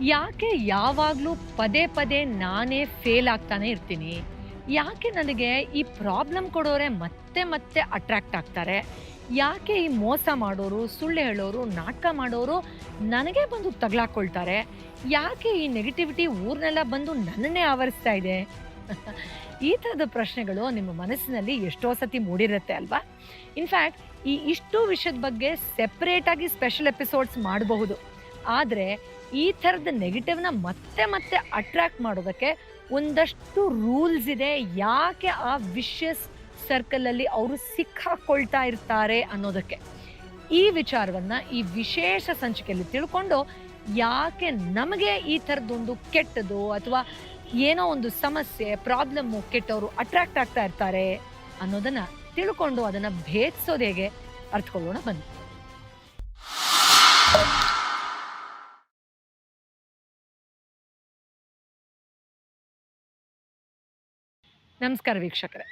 ಯಾಕೆ ಯಾವಾಗಲೂ ಪದೇ ಪದೇ ನಾನೇ ಫೇಲ್ ಆಗ್ತಾನೆ ಇರ್ತೀನಿ? ಯಾಕೆ ನನಗೆ ಈ ಪ್ರಾಬ್ಲಮ್ ಕೊಡೋರೆ ಮತ್ತೆ ಮತ್ತೆ ಅಟ್ರಾಕ್ಟ್ ಆಗ್ತಾರೆ? ಯಾಕೆ ಈ ಮೋಸ ಮಾಡೋರು, ಸುಳ್ಳು ಹೇಳೋರು, ನಾಟಕ ಮಾಡೋರು ನನಗೆ ಬಂದು ತಗ್ಲಾಕೊಳ್ತಾರೆ? ಯಾಕೆ ಈ ನೆಗೆಟಿವಿಟಿ ಊರ್ನೆಲ್ಲ ಬಂದು ನನ್ನನ್ನೇ ಆವರಿಸ್ತಾ ಇದೆ? ಈ ಥರದ ಪ್ರಶ್ನೆಗಳು ನಿಮ್ಮ ಮನಸ್ಸಿನಲ್ಲಿ ಎಷ್ಟೋ ಸತಿ ಮೂಡಿರುತ್ತೆ ಅಲ್ವಾ? ಇನ್ಫ್ಯಾಕ್ಟ್ ಈ ಇಷ್ಟು ವಿಷಯದ ಬಗ್ಗೆ ಸೆಪ್ರೇಟಾಗಿ ಸ್ಪೆಷಲ್ ಎಪಿಸೋಡ್ಸ್ ಮಾಡಬಹುದು. ಆದರೆ ಈ ಥರದ ನೆಗೆಟಿವ್ನ ಮತ್ತೆ ಮತ್ತೆ ಅಟ್ರ್ಯಾಕ್ಟ್ ಮಾಡೋದಕ್ಕೆ ಒಂದಷ್ಟು ರೂಲ್ಸ್ ಇದೆ. ಯಾಕೆ ಆ ವಿಷಸ್ ಸರ್ಕಲಲ್ಲಿ ಅವರು ಸಿಕ್ಕಾಕೊಳ್ತಾ ಇರ್ತಾರೆ ಅನ್ನೋದಕ್ಕೆ? ಈ ವಿಚಾರವನ್ನ ಈ ವಿಶೇಷ ಸಂಚಿಕೆಯಲ್ಲಿ ತಿಳ್ಕೊಂಡು ಯಾಕೆ ನಮಗೆ ಈ ಥರದ್ದೊಂದು ಕೆಟ್ಟದು ಅಥವಾ ಏನೋ ಒಂದು ಸಮಸ್ಯೆ ಪ್ರಾಬ್ಲಮ್ಮು ಕೆಟ್ಟವರು ಅಟ್ರ್ಯಾಕ್ಟ್ ಆಗ್ತಾ ಇರ್ತಾರೆ ಅನ್ನೋದನ್ನ ತಿಳ್ಕೊಂಡು ಅದನ್ನ ಭೇದಿಸೋದು ಹೇಗೆ? ಅರ್ಥಕೊಳ್ಳೋಣ ಬನ್ನಿ. ನಮಸ್ಕಾರ ವೀಕ್ಷಕರೇ.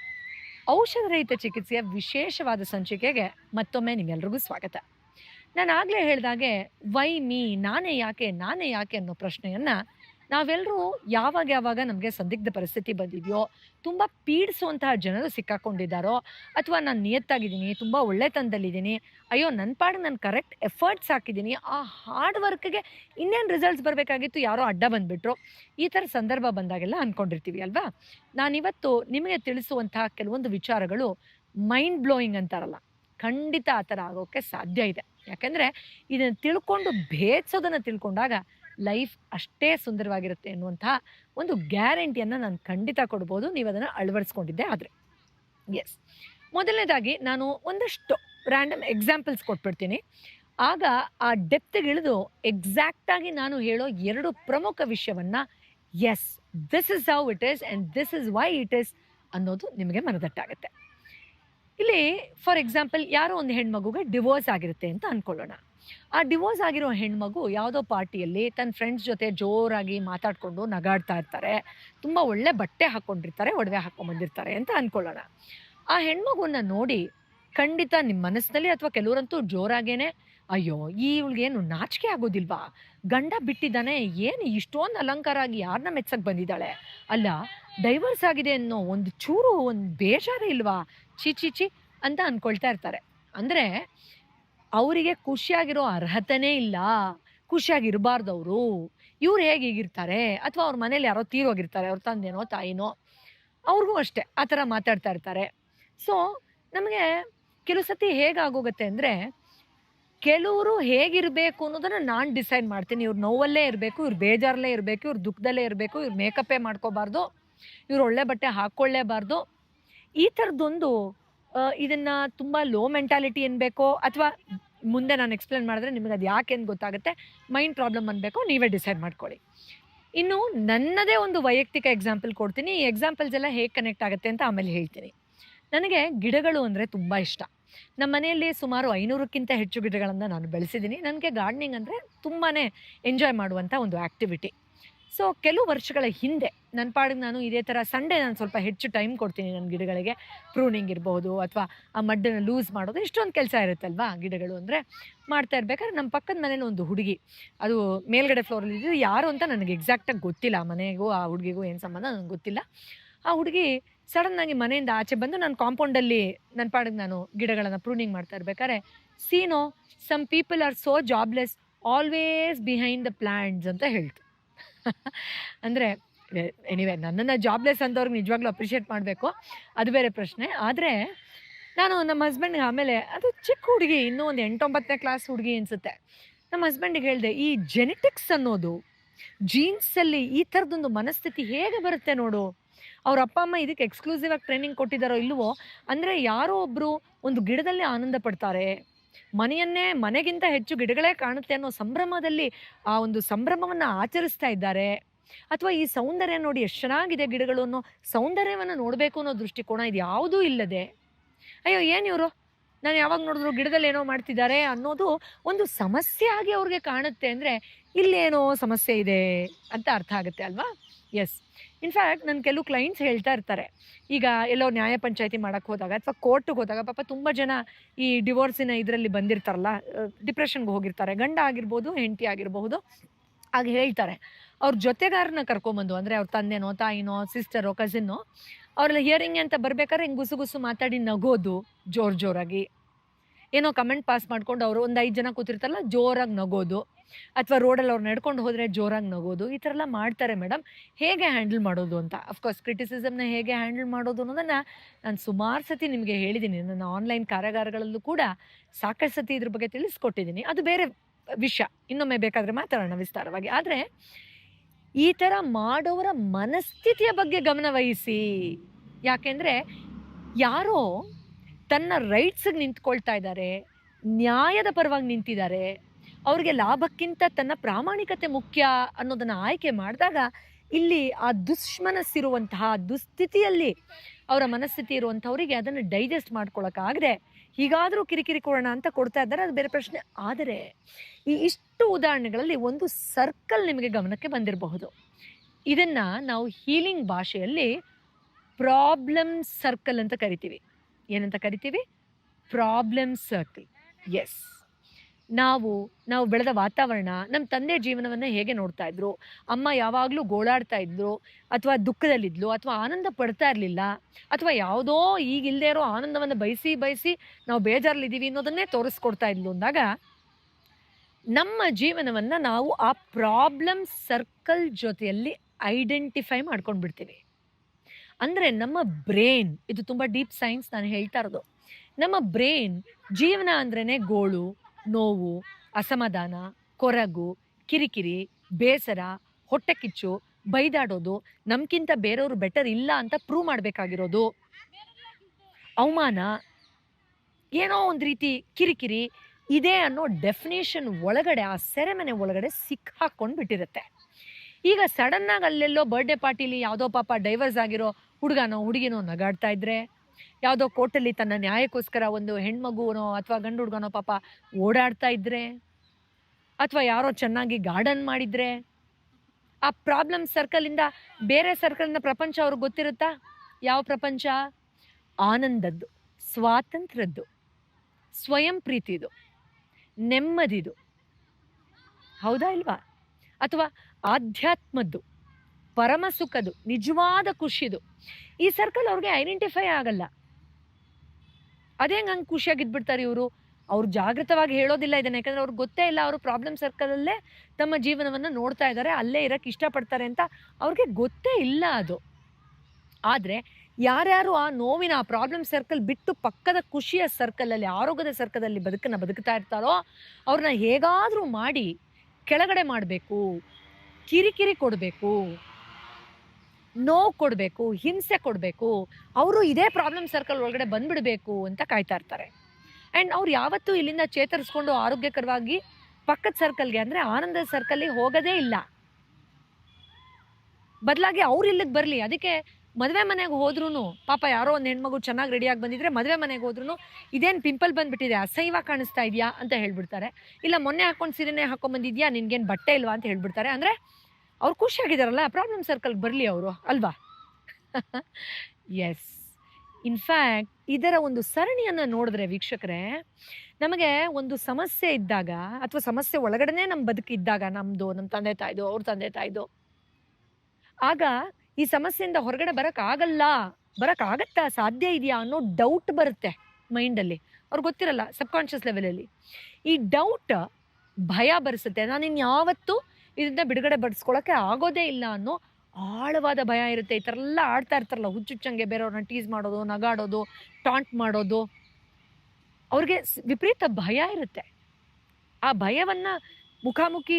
ಔಷಧ ರಹಿತ ಚಿಕಿತ್ಸೆಯ ವಿಶೇಷವಾದ ಸಂಚಿಕೆಗೆ ಮತ್ತೊಮ್ಮೆ ನಿಮ್ಮೆಲ್ರಿಗೂ ಸ್ವಾಗತ. ನಾನು ಆಗಲೇ ಹೇಳಿದಾಗೆ, ವೈ ಮೀ, ನಾನೇ ಯಾಕೆ ನಾನೇ ಯಾಕೆ ಅನ್ನೋ ಪ್ರಶ್ನೆಯನ್ನು ನಾವೆಲ್ಲರೂ ಯಾವಾಗ ಯಾವಾಗ ನಮಗೆ ಸಂದಿಗ್ಧ ಪರಿಸ್ಥಿತಿ ಬಂದಿದೆಯೋ, ತುಂಬ ಪೀಡಿಸುವಂತಹ ಜನರು ಸಿಕ್ಕಾಕೊಂಡಿದ್ದಾರೋ, ಅಥವಾ ನಾನು ನಿಯತ್ತಾಗಿದ್ದೀನಿ, ತುಂಬ ಒಳ್ಳೆತನದಲ್ಲಿದ್ದೀನಿ, ಅಯ್ಯೋ ನನ್ನ ಪಾಡಿಗೆ ನಾನು ಕರೆಕ್ಟ್ ಎಫರ್ಟ್ಸ್ ಹಾಕಿದ್ದೀನಿ, ಆ ಹಾರ್ಡ್ ವರ್ಕ್ಗೆ ಇನ್ನೇನು ರಿಸಲ್ಟ್ಸ್ ಬರಬೇಕಾಗಿತ್ತು, ಯಾರೋ ಅಡ್ಡ ಬಂದುಬಿಟ್ರು, ಈ ಥರ ಸಂದರ್ಭ ಬಂದಾಗೆಲ್ಲ ಅಂದ್ಕೊಂಡಿರ್ತೀವಿ ಅಲ್ವಾ? ನಾನಿವತ್ತು ನಿಮಗೆ ತಿಳಿಸುವಂತಹ ಕೆಲವೊಂದು ವಿಚಾರಗಳು ಮೈಂಡ್ ಬ್ಲೋಯಿಂಗ್ ಅಂತಾರಲ್ಲ, ಖಂಡಿತ ಆ ಥರ ಆಗೋಕ್ಕೆ ಸಾಧ್ಯ ಇದೆ. ಯಾಕೆಂದರೆ ಇದನ್ನು ತಿಳ್ಕೊಂಡು ಭೇದಿಸೋದನ್ನು ತಿಳ್ಕೊಂಡಾಗ ಲೈಫ್ ಅಷ್ಟೇ ಸುಂದರವಾಗಿರುತ್ತೆ ಎನ್ನುವಂತಹ ಒಂದು ಗ್ಯಾರಂಟಿಯನ್ನು ನಾನು ಖಂಡಿತ ಕೊಡ್ಬೋದು. ನೀವು ಅದನ್ನು ಅಳವಡಿಸ್ಕೊಂಡಿದ್ದೆ ಆದರೆ. ಎಸ್ ಮೊದಲನೇದಾಗಿ ನಾನು ಒಂದಷ್ಟು ರ್ಯಾಂಡಮ್ ಎಕ್ಸಾಂಪಲ್ಸ್ ಕೊಟ್ಬಿಡ್ತೀನಿ. ಆಗ ಆ ಡೆಪ್ತ್ಗೆ ಇಳಿದು ಎಕ್ಸಾಕ್ಟಾಗಿ ನಾನು ಹೇಳೋ ಎರಡು ಪ್ರಮುಖ ವಿಷಯವನ್ನು as this is how it is and this is why it is ಅನ್ನೋದು ನಿಮಗೆ ಮನದಟ್ಟಾಗುತ್ತೆ. ಇಲ್ಲಿ ಫಾರ್ ಎಕ್ಸಾಂಪಲ್ ಯಾರೋ ಒಂದು ಹೆಣ್ಮಗುಗೆ ಡಿವೋರ್ಸ್ ಆಗಿರುತ್ತೆ ಅಂತ ಅಂದ್ಕೊಳ್ಳೋಣ ಆ ಡಿವೋರ್ಸ್ ಆಗಿರೋ ಹೆಣ್ಮಗು ಯಾವುದೋ ಪಾರ್ಟಿಯಲ್ಲಿ ತನ್ನ ಫ್ರೆಂಡ್ಸ್ ಜೊತೆ ಜೋರಾಗಿ ಮಾತಾಡಿಕೊಂಡು ನಗಾಡ್ತಾ ಇರ್ತಾರೆ. ತುಂಬ ಒಳ್ಳೆ ಬಟ್ಟೆ ಹಾಕ್ಕೊಂಡಿರ್ತಾರೆ, ಒಡವೆ ಹಾಕ್ಕೊಂಬಂದಿರ್ತಾರೆ ಅಂತ ಅಂದ್ಕೊಳ್ಳೋಣ ಆ ಹೆಣ್ಮಗುನ ನೋಡಿ ಖಂಡಿತ ನಿಮ್ಮ ಮನಸ್ಸಿನಲ್ಲಿ ಅಥವಾ ಕೆಲವರಂತೂ ಜೋರಾಗೇನೆ, ಅಯ್ಯೋ ಈ ಇವಳಿಗೇನು ನಾಚಿಕೆ ಆಗೋದಿಲ್ವಾ? ಗಂಡ ಬಿಟ್ಟಿದ್ದಾನೆ, ಏನು ಇಷ್ಟೊಂದು ಅಲಂಕಾರ ಆಗಿ ಯಾರನ್ನ ಮೆಚ್ಚಕ್ಕೆ ಬಂದಿದ್ದಾಳೆ? ಅಲ್ಲ ಡೈವರ್ಸ್ ಆಗಿದೆ ಅನ್ನೋ ಒಂದು ಚೂರು, ಒಂದು ಬೇಜಾರೇ ಇಲ್ವಾ? ಚಿ ಚಿ ಚಿ ಅಂತ ಅಂದ್ಕೊಳ್ತಾ ಇರ್ತಾರೆ. ಅಂದರೆ ಅವರಿಗೆ ಖುಷಿಯಾಗಿರೋ ಅರ್ಹತೆನೇ ಇಲ್ಲ. ಖುಷಿಯಾಗಿರಬಾರ್ದು ಅವರು ಇವ್ರು ಹೇಗೆ ಹೀಗಿರ್ತಾರೆ? ಅಥವಾ ಅವ್ರ ಮನೇಲಿ ಯಾರೋ ತೀರೋಗಿರ್ತಾರೆ, ಅವ್ರ ತಂದೆನೋ, ತಾಯಿನೋ. ಅವ್ರಿಗೂ ಅಷ್ಟೇ, ಆ ಥರ ಮಾತಾಡ್ತಾ ಇರ್ತಾರೆ. ಸೊ ನಮಗೆ ಕೆಲವು ಸತಿ ಹೇಗಾಗೋಗುತ್ತೆ ಅಂದರೆ, ಕೆಲವರು ಹೇಗಿರಬೇಕು ಅನ್ನೋದನ್ನು ನಾನು ಡಿಸೈಡ್ ಮಾಡ್ತೀನಿ. ಇವ್ರು ನೋವಲ್ಲೇ ಇರಬೇಕು, ಇವ್ರು ಬೇಜಾರಲ್ಲೇ ಇರಬೇಕು, ಇವ್ರು ದುಃಖದಲ್ಲೇ ಇರಬೇಕು, ಇವ್ರು ಮೇಕಪ್ಪೇ ಮಾಡ್ಕೋಬಾರ್ದು, ಇವ್ರು ಒಳ್ಳೆ ಬಟ್ಟೆ ಹಾಕ್ಕೊಳ್ಳೇಬಾರ್ದು ಈ ಥರದ್ದೊಂದು ಇದನ್ನು ತುಂಬ ಲೋ ಮೆಂಟಾಲಿಟಿ ಅನ್ಬೇಕೋ ಅಥವಾ ಮುಂದೆ ನಾನು ಎಕ್ಸ್ಪ್ಲೇನ್ ಮಾಡಿದ್ರೆ ನಿಮಗೆ ಅದು ಯಾಕೆ ಅಂತ ಗೊತ್ತಾಗುತ್ತೆ ಮೈಂಡ್ ಪ್ರಾಬ್ಲಮ್ ಅನ್ಬೇಕೋ, ನೀವೇ ಡಿಸೈಡ್ ಮಾಡ್ಕೊಳ್ಳಿ. ಇನ್ನು ನನ್ನದೇ ಒಂದು ವೈಯಕ್ತಿಕ ಎಕ್ಸಾಂಪಲ್ ಕೊಡ್ತೀನಿ. ಈ ಎಕ್ಸಾಂಪಲ್ಸ್ ಎಲ್ಲ ಹೇಗೆ ಕನೆಕ್ಟ್ ಆಗುತ್ತೆ ಅಂತ ಆಮೇಲೆ ಹೇಳ್ತೀನಿ. ನನಗೆ ಗಿಡಗಳು ಅಂದರೆ ತುಂಬ ಇಷ್ಟ. ನಮ್ಮ ಮನೆಯಲ್ಲಿ ಸುಮಾರು ಐನೂರಕ್ಕಿಂತ ಹೆಚ್ಚು ಗಿಡಗಳನ್ನು ನಾನು ಬೆಳೆಸಿದ್ದೀನಿ. ನನಗೆ ಗಾರ್ಡನಿಂಗ್ ಅಂದರೆ ತುಂಬಾ ಎಂಜಾಯ್ ಮಾಡುವಂಥ ಒಂದು ಆ್ಯಕ್ಟಿವಿಟಿ ಸೊ ಕೆಲವು ವರ್ಷಗಳ ಹಿಂದೆ ನನ್ನ ಪಾಡಿಗೆ ನಾನು ಇದೇ ಥರ ಸಂಡೇ ನಾನು ಸ್ವಲ್ಪ ಹೆಚ್ಚು ಟೈಮ್ ಕೊಡ್ತೀನಿ ನನ್ನ ಗಿಡಗಳಿಗೆ. ಪ್ರೂನಿಂಗ್ ಇರ್ಬೋದು ಅಥವಾ ಆ ಮಡ್ಡನ್ನು ಲೂಸ್ ಮಾಡೋದು ಇಷ್ಟೊಂದು ಕೆಲಸ ಇರುತ್ತಲ್ವಾ ಗಿಡಗಳು ಅಂದರೆ ಮಾಡ್ತಾ ಇರ್ಬೇಕಾದ್ರೆ ನಮ್ಮ ಪಕ್ಕದ ಮನೇಲಿ ಒಂದು ಹುಡುಗಿ. ಅದು ಮೇಲ್ಗಡೆ ಫ್ಲೋರಲ್ಲಿ ಇದ್ದು ಯಾರು ಅಂತ ನನಗೆ ಎಕ್ಸಾಕ್ಟಾಗಿ ಗೊತ್ತಿಲ್ಲ. ಮನೆಗೂ, ಆ ಹುಡುಗಿಗೂ ಏನು ಸಂಬಂಧ ನನಗೆ ಗೊತ್ತಿಲ್ಲ. ಆ ಹುಡುಗಿ ಸಡನ್ನಾಗಿ ಮನೆಯಿಂದ ಆಚೆ ಬಂದು ನಾನು ಕಾಂಪೌಂಡಲ್ಲಿ ನನ್ನ ಪಾಡಿಗೆ ನಾನು ಗಿಡಗಳನ್ನು ಪ್ರೂನಿಂಗ್ ಮಾಡ್ತಾ ಇರ್ಬೇಕಾದ್ರೆ see no some people are so jobless always behind the plants ಅಂತ ಹೇಳ್ತು. ಅಂದರೆ ಎನಿವೆ ನನ್ನನ್ನು ಜಾಬ್ಲೆಸ್ ಅಂತವ್ರಿಗೆ ನಿಜವಾಗ್ಲೂ ಅಪ್ರಿಷಿಯೇಟ್ ಮಾಡಬೇಕು. ಅದು ಬೇರೆ ಪ್ರಶ್ನೆ. ಆದರೆ, ನಾನು ನಮ್ಮ ಹಸ್ಬೆಂಡ್ಗೆ ಆಮೇಲೆ, ಅದು ಚಿಕ್ಕ ಹುಡುಗಿ, ಇನ್ನೂ ಒಂದು ಎಂಟೊಂಬತ್ತನೇ ಕ್ಲಾಸ್ ಹುಡುಗಿ ಅನಿಸುತ್ತೆ. ನಮ್ಮ ಹಸ್ಬೆಂಡಿಗೆ ಹೇಳಿದೆ, ಈ ಜೆನೆಟಿಕ್ಸ್ ಅನ್ನೋದು ಜೀನ್ಸಲ್ಲಿ ಈ ಥರದೊಂದು ಮನಸ್ಥಿತಿ ಹೇಗೆ ಬರುತ್ತೆ ನೋಡು? ಅವ್ರ ಅಪ್ಪ, ಅಮ್ಮ ಇದಕ್ಕೆ ಎಕ್ಸ್ಕ್ಲೂಸಿವ್ ಆಗಿ ಟ್ರೈನಿಂಗ್ ಕೊಟ್ಟಿದ್ದಾರೋ ಇಲ್ವೋ? ಅಂದರೆ ಯಾರೋ ಒಬ್ಬರು ಒಂದು ಗಿಡದಲ್ಲಿ ಆನಂದ ಪಡ್ತಾರೆ. ಮನೆಯನ್ನೇ ಮನೆಗಿಂತ ಹೆಚ್ಚು ಗಿಡಗಳೇ ಕಾಣುತ್ತೆ ಅನ್ನೋ ಸಂಭ್ರಮದಲ್ಲಿ ಆ ಒಂದು ಸಂಭ್ರಮವನ್ನು ಆಚರಿಸ್ತಾ ಇದ್ದಾರೆ. ಅಥವಾ ಈ ಸೌಂದರ್ಯ ನೋಡಿ ಎಷ್ಟು ಚೆನ್ನಾಗಿದೆ ಗಿಡಗಳು ಅನ್ನೋ ಸೌಂದರ್ಯವನ್ನು ನೋಡಬೇಕು ಅನ್ನೋ ದೃಷ್ಟಿಕೋನ ಇದು ಯಾವುದೂ ಇಲ್ಲದೆ. ಅಯ್ಯೋ, ಏನು ಇವರು? ನಾನು ಯಾವಾಗ ನೋಡಿದ್ರು ಗಿಡದಲ್ಲಿ ಏನೋ ಮಾಡ್ತಿದ್ದಾರೆ ಅನ್ನೋದು ಒಂದು ಸಮಸ್ಯೆ ಆಗಿ ಅವ್ರಿಗೆ ಕಾಣುತ್ತೆ ಅಂದರೆ ಇಲ್ಲೇನೋ ಸಮಸ್ಯೆ ಇದೆ ಅಂತ ಅರ್ಥ ಆಗುತ್ತೆ ಅಲ್ವಾ? ಎಸ್ ಇನ್ಫ್ಯಾಕ್ಟ್ ನನ್ನ ಕೆಲವು ಕ್ಲೈಂಟ್ಸ್ ಹೇಳ್ತಾ ಇರ್ತಾರೆ. ಈಗ ಎಲ್ಲೋ ನ್ಯಾಯ ಪಂಚಾಯತಿ ಮಾಡೋಕ್ಕೆ ಹೋದಾಗ ಅಥವಾ ಕೋರ್ಟ್ಗೆ ಹೋದಾಗ ಪಾಪ ತುಂಬ ಜನ ಈ ಡಿವೋರ್ಸಿನ ಇದರಲ್ಲಿ ಬಂದಿರ್ತಾರಲ್ಲ ಡಿಪ್ರೆಷನ್ಗೆ ಹೋಗಿರ್ತಾರೆ. ಗಂಡ ಆಗಿರ್ಬೋದು, ಹೆಂಡತಿ ಆಗಿರಬಹುದು ಆಗ ಹೇಳ್ತಾರೆ. ಅವ್ರ ಜೊತೆಗಾರನ ಕರ್ಕೊಂಬಂದು, ಅಂದರೆ ಅವ್ರ ತಂದೆನೋ, ತಾಯಿನೋ ಸಿಸ್ಟರೋ ಕಸಿನ್ನೋ ಅವರೆಲ್ಲ ಹಿಯರಿಂಗ್ ಅಂತ ಬರ್ಬೇಕಾದ್ರೆ ಹಿಂಗೆ ಗುಸು ಗುಸು ಮಾತಾಡಿ ನಗೋದು ಜೋರು ಜೋರಾಗಿ. ಏನೋ ಕಮೆಂಟ್ ಪಾಸ್ ಮಾಡ್ಕೊಂಡು ಅವರು ಒಂದು ಐದು ಜನ ಕೂತಿರ್ತಾರಲ್ಲ, ಜೋರಾಗಿ ನಗೋದು. ಅಥವಾ ರೋಡಲ್ಲಿ ಅವ್ರು ನಡ್ಕೊಂಡು ಹೋದರೆ ಜೋರಾಗಿ ನಗೋದು. ಈ ಥರ ಎಲ್ಲ ಮಾಡ್ತಾರೆ ಮೇಡಮ್ ಹೇಗೆ ಹ್ಯಾಂಡಲ್ ಮಾಡೋದು ಅಂತ? ಅಫ್ಕೋರ್ಸ್ ಕ್ರಿಟಿಸಿಸಮ್ನ ಹೇಗೆ ಹ್ಯಾಂಡಲ್ ಮಾಡೋದು ಅನ್ನೋದನ್ನು ನಾನು ಸುಮಾರು ಸತಿ ನಿಮಗೆ ಹೇಳಿದ್ದೀನಿ ನನ್ನ ಆನ್ಲೈನ್ ಕಾರ್ಯಾಗಾರಗಳಲ್ಲೂ ಕೂಡ ಸಾಕಷ್ಟು ಸತಿ ಇದ್ರ ಬಗ್ಗೆ ತಿಳಿಸ್ಕೊಟ್ಟಿದ್ದೀನಿ ಅದು ಬೇರೆ ವಿಷಯ. ಇನ್ನೊಮ್ಮೆ ಬೇಕಾದರೆ ಮಾತಾಡೋಣ ವಿಸ್ತಾರವಾಗಿ. ಆದರೆ ಈ ಥರ ಮಾಡೋವರ ಮನಸ್ಥಿತಿಯ ಬಗ್ಗೆ ಗಮನವಹಿಸಿ ಯಾಕೆಂದರೆ ಯಾರೋ ತನ್ನ ರೈಟ್ಸಿಗೆ ನಿಂತ್ಕೊಳ್ತಾ ಇದ್ದಾರೆ, ನ್ಯಾಯದ ಪರವಾಗಿ ನಿಂತಿದ್ದಾರೆ, ಅವ್ರಿಗೆ ಲಾಭಕ್ಕಿಂತ ತನ್ನ ಪ್ರಾಮಾಣಿಕತೆ ಮುಖ್ಯ ಅನ್ನೋದನ್ನು ಆಯ್ಕೆ ಮಾಡಿದಾಗ ಇಲ್ಲಿ ಆ ದುಷ್ಮನಸ್ಸಿರುವಂತಹ ದುಸ್ಥಿತಿಯಲ್ಲಿ ಅವರ ಮನಸ್ಥಿತಿ ಇರುವಂಥವರಿಗೆ ಅದನ್ನು ಡೈಜೆಸ್ಟ್ ಮಾಡ್ಕೊಳಕ್ಕಾಗದೆ ಹೀಗಾದರೂ ಕಿರಿಕಿರಿ ಕೊಡೋಣ ಅಂತ ಕೊಡ್ತಾ ಇದ್ದಾರೆ, ಅದು ಬೇರೆ ಪ್ರಶ್ನೆ. ಆದರೆ ಈ ಇಷ್ಟು ಉದಾಹರಣೆಗಳಲ್ಲಿ ಒಂದು ಸರ್ಕಲ್ ನಿಮಗೆ ಗಮನಕ್ಕೆ ಬಂದಿರಬಹುದು. ಇದನ್ನು ನಾವು ಹೀಲಿಂಗ್ ಭಾಷೆಯಲ್ಲಿ ಪ್ರಾಬ್ಲಮ್ ಸರ್ಕಲ್ ಅಂತ ಕರಿತೀವಿ. ಏನಂತ ಕರಿತೀವಿ? ಪ್ರಾಬ್ಲಮ್ ಸರ್ಕಲ್ ಎಸ್ ನಾವು ನಾವು ಬೆಳೆದ ವಾತಾವರಣ ನಮ್ಮ ತಂದೆ ಜೀವನವನ್ನು ಹೇಗೆ ನೋಡ್ತಾ ಇದ್ರು? ಅಮ್ಮ ಯಾವಾಗಲೂ ಗೋಳಾಡ್ತಾ ಇದ್ರು, ಅಥವಾ ದುಃಖದಲ್ಲಿದ್ಲು, ಅಥವಾ ಆನಂದ ಪಡ್ತಾ ಇರಲಿಲ್ಲ, ಅಥವಾ ಯಾವುದೋ ಈಗ ಇಲ್ಲದೆ ಇರೋ ಆನಂದವನ್ನು ಬಯಸಿ ಬಯಸಿ ನಾವು ಬೇಜಾರಲ್ಲಿದ್ದೀವಿ ಅನ್ನೋದನ್ನೇ ತೋರಿಸ್ಕೊಡ್ತಾ ಇದ್ಲು ಅಂದಾಗ, ನಮ್ಮ ಜೀವನವನ್ನು ನಾವು ಆ ಪ್ರಾಬ್ಲಮ್ ಸರ್ಕಲ್ ಜೊತೆಯಲ್ಲಿ ಐಡೆಂಟಿಫೈ ಮಾಡ್ಕೊಂಡು ಬಿಡ್ತೀವಿ ಅಂದರೆ ನಮ್ಮ ಬ್ರೇನ್, ಇದು ತುಂಬ ಡೀಪ್ ಸೈನ್ಸ್ ನಾನು ಹೇಳ್ತಾ ಇರೋದು. ನಮ್ಮ ಬ್ರೇನ್ ಜೀವನ ಅಂದ್ರೇ ಗೋಳು, ನೋವು, ಅಸಮಾಧಾನ, ಕೊರಗು, ಕಿರಿಕಿರಿ, ಬೇಸರ, ಹೊಟ್ಟೆ ಕಿಚ್ಚು, ಬೈದಾಡೋದು ನಮ್ಗಿಂತ ಬೇರೆಯವರು ಬೆಟರ್ ಇಲ್ಲ ಅಂತ ಪ್ರೂವ್ ಮಾಡಬೇಕಾಗಿರೋದು. ಅವಮಾನ, ಏನೋ ಒಂದು ರೀತಿ ಕಿರಿಕಿರಿ, ಇದೆ ಅನ್ನೋ ಡೆಫಿನೇಷನ್ ಒಳಗಡೆ, ಆ ಸೆರೆಮನೆ ಒಳಗಡೆ ಸಿಕ್ಕಾಕೊಂಡು ಬಿಟ್ಟಿರುತ್ತೆ ಈಗ ಸಡನ್ನಾಗಿ ಅಲ್ಲೆಲ್ಲೋ ಬರ್ಡೇ ಪಾರ್ಟಿಲಿ ಯಾವುದೋ ಪಾಪ ಡೈವರ್ಸ್ ಆಗಿರೋ ಹುಡುಗನೋ ಹುಡುಗಿನೋ ನಗಾಡ್ತಾ ಇದ್ರೆ, ಯಾವುದೋ ಕೋರ್ಟಲ್ಲಿ ತನ್ನ ನ್ಯಾಯಕ್ಕೋಸ್ಕರ ಒಂದು ಹೆಣ್ಮಗುನೋ ಅಥವಾ ಗಂಡು ಹುಡುಗನೋ ಪಾಪ ಓಡಾಡ್ತಾ ಇದ್ರೆ, ಅಥವಾ ಯಾರೋ ಚೆನ್ನಾಗಿ ಗಾರ್ಡನ್ ಮಾಡಿದ್ರೆ, ಆ ಪ್ರಾಬ್ಲಮ್ ಸರ್ಕಲಿಂದ ಬೇರೆ ಸರ್ಕಲ್ನ ಪ್ರಪಂಚ ಅವ್ರಿಗೆ ಗೊತ್ತಿರುತ್ತಾ? ಯಾವ ಪ್ರಪಂಚ? ಆನಂದದ್ದು, ಸ್ವಾತಂತ್ರ್ಯದ್ದು, ಸ್ವಯಂ ಪ್ರೀತಿದು, ನೆಮ್ಮದಿದು. ಹೌದಾ ಇಲ್ವಾ? ಅಥವಾ ಆಧ್ಯಾತ್ಮದ್ದು. ಪರಮ ಸುಖದು, ನಿಜವಾದ ಖುಷಿದು. ಈ ಸರ್ಕಲ್ ಅವ್ರಿಗೆ ಐಡೆಂಟಿಫೈ ಆಗಲ್ಲ. ಅದೇ ಹಂಗೆ ಖುಷಿಯಾಗಿದ್ಬಿಡ್ತಾರೆ ಇವರು. ಅವ್ರು ಜಾಗೃತವಾಗಿ ಹೇಳೋದಿಲ್ಲ ಇದನ್ನು, ಯಾಕಂದ್ರೆ ಅವ್ರಿಗೆ ಗೊತ್ತೇ ಇಲ್ಲ, ಅವರು ಪ್ರಾಬ್ಲಮ್ ಸರ್ಕಲಲ್ಲೇ ತಮ್ಮ ಜೀವನವನ್ನು ನೋಡ್ತಾ ಇದ್ದಾರೆ ಅಲ್ಲೇ ಇರೋಕ್ಕೆ ಇಷ್ಟಪಡ್ತಾರೆ ಅಂತ ಅವ್ರಿಗೆ ಗೊತ್ತೇ ಇಲ್ಲ ಅದು. ಆದರೆ ಯಾರ್ಯಾರು ಆ ನೋವಿನ, ಆ ಪ್ರಾಬ್ಲಮ್ ಸರ್ಕಲ್ ಬಿಟ್ಟು ಪಕ್ಕದ ಖುಷಿಯ ಸರ್ಕಲಲ್ಲಿ ಆರೋಗ್ಯದ ಸರ್ಕಲಲ್ಲಿ ಬದುಕನ್ನು ಬದುಕ್ತಾ ಇರ್ತಾರೋ ಅವ್ರನ್ನ ಹೇಗಾದರೂ ಮಾಡಿ ಕೆಳಗಡೆ ಮಾಡಬೇಕು, ಕಿರಿಕಿರಿ ಕೊಡಬೇಕು. ನೋವು ಕೊಡಬೇಕು, ಹಿಂಸೆ ಕೊಡಬೇಕು, ಅವರು ಇದೇ ಪ್ರಾಬ್ಲಮ್ ಸರ್ಕಲ್ ಒಳಗಡೆ ಬಂದ್ಬಿಡಬೇಕು ಅಂತ ಕಾಯ್ತಾ ಇರ್ತಾರೆ. ಆ್ಯಂಡ್ ಅವ್ರು ಯಾವತ್ತೂ ಇಲ್ಲಿಂದ ಚೇತರಿಸ್ಕೊಂಡು ಆರೋಗ್ಯಕರವಾಗಿ ಪಕ್ಕದ ಸರ್ಕಲ್ಗೆ ಅಂದರೆ ಆನಂದ ಸರ್ಕಲ್ಗೆ ಹೋಗೋದೇ ಇಲ್ಲ. ಬದಲಾಗಿ ಅವ್ರು ಇಲ್ಲಿಗೆ ಬರಲಿ. ಅದಕ್ಕೆ ಮದುವೆ ಮನೆಗೆ ಹೋದ್ರೂ ಪಾಪ ಯಾರೋ ಒಂದು ಹೆಣ್ಮಗು ಚೆನ್ನಾಗಿ ರೆಡಿಯಾಗಿ ಬಂದಿದ್ರೆ ಮದುವೆ ಮನೆಗೆ ಹೋದ್ರೂ ಇದೇನು ಪಿಂಪಲ್ ಬಂದುಬಿಟ್ಟಿದೆ ಅಸೈವ ಕಾಣಿಸ್ತಾ ಇದೆಯಾ ಅಂತ ಹೇಳ್ಬಿಡ್ತಾರೆ. ಇಲ್ಲ ಮೊನ್ನೆ ಹಾಕೊಂಡು ಸೀರೆನೇ ಹಾಕೊಂಡ್ಬಂದಿದ್ಯಾ ನಿನ್ಗೇನು ಬಟ್ಟೆ ಇಲ್ವಾ ಅಂತ ಹೇಳ್ಬಿಡ್ತಾರೆ. ಅಂದರೆ ಅವ್ರು ಖುಷಿಯಾಗಿದ್ದಾರಲ್ಲ ಪ್ರಾಬ್ಲಮ್ ಸರ್ಕಲ್ಗೆ ಬರಲಿ ಅವರು, ಅಲ್ವಾ? ಎಸ್ ಇನ್ಫ್ಯಾಕ್ಟ್ ಇದರ ಒಂದು ಸರಣಿಯನ್ನು ನೋಡಿದ್ರೆ ವೀಕ್ಷಕರೇ, ನಮಗೆ ಒಂದು ಸಮಸ್ಯೆ ಇದ್ದಾಗ ಅಥವಾ ಸಮಸ್ಯೆ ಒಳಗಡೆನೇ ನಮ್ಮ ಬದುಕಿದ್ದಾಗ ನಮ್ಮದು ನಮ್ಮ ತಂದೆ ತಾಯ್ದು, ಅವ್ರ ತಂದೆ ತಾಯ್ದು, ಆಗ ಈ ಸಮಸ್ಯೆಯಿಂದ ಹೊರಗಡೆ ಬರೋಕ್ಕಾಗಲ್ಲ ಬರೋಕ್ಕಾಗತ್ತಾ ಸಾಧ್ಯ ಇದೆಯಾ ಅನ್ನೋ ಡೌಟ್ ಬರುತ್ತೆ ಮೈಂಡಲ್ಲಿ ಅವ್ರಿಗೆ ಗೊತ್ತಿರಲ್ಲ ಸಬ್ಕಾನ್ಷಿಯಸ್ ಲೆವೆಲಲ್ಲಿ ಈ ಡೌಟ್ ಭಯ ಬರೆಸುತ್ತೆ. ನಾನು ಇನ್ಯಾವತ್ತೂ ಇದರಿಂದ ಬಿಡುಗಡೆ ಬಡಿಸ್ಕೊಳಕ್ಕೆ ಆಗೋದೇ ಇಲ್ಲ ಅನ್ನೋ ಆಳವಾದ ಭಯ ಇರುತ್ತೆ. ಈ ಥರ ಎಲ್ಲ ಆಡ್ತಾ ಇರ್ತಾರಲ್ಲ, ಹುಚ್ಚುಚ್ಚಂಗೆ ಬೇರೆಯವ್ರನ್ನ ಟೀಸ್ ಮಾಡೋದು, ನಗಾಡೋದು, ಟಾಂಟ್ ಮಾಡೋದು. ಅವ್ರಿಗೆ ವಿಪರೀತ ಭಯ ಇರುತ್ತೆ. ಆ ಭಯವನ್ನು ಮುಖಾಮುಖಿ